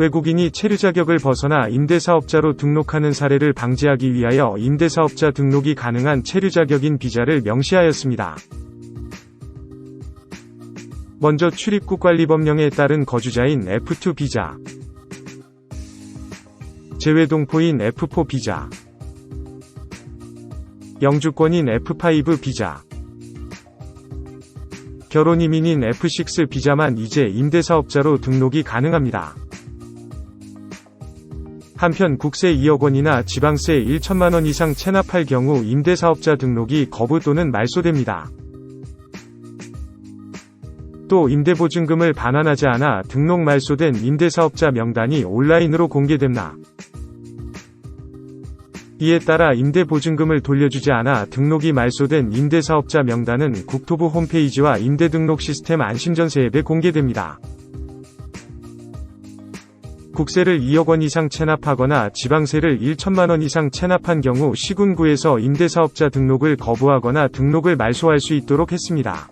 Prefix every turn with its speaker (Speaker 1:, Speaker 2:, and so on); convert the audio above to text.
Speaker 1: 외국인이 체류 자격을 벗어나 임대사업자로 등록하는 사례를 방지하기 위하여 임대사업자 등록이 가능한 체류 자격인 비자를 명시하였습니다. 먼저 출입국 관리 법령에 따른 거주자인 F2 비자, 재외동포인 F4 비자, 영주권인 F5 비자, 결혼 이민인 F6 비자만 이제 임대사업자로 등록이 가능합니다. 한편 국세 2억 원이나 지방세 1천만 원 이상 체납할 경우 임대사업자 등록이 거부 또는 말소됩니다. 또 임대보증금을 반환하지 않아 등록 말소된 임대사업자 명단이 온라인으로 공개됩니다. 이에 따라 임대보증금을 돌려주지 않아 등록이 말소된 임대사업자 명단은 국토부 홈페이지와 임대등록 시스템 안심전세 앱에 공개됩니다. 국세를 2억 원 이상 체납하거나 지방세를 1천만 원 이상 체납한 경우 시군구에서 임대사업자 등록을 거부하거나 등록을 말소할 수 있도록 했습니다.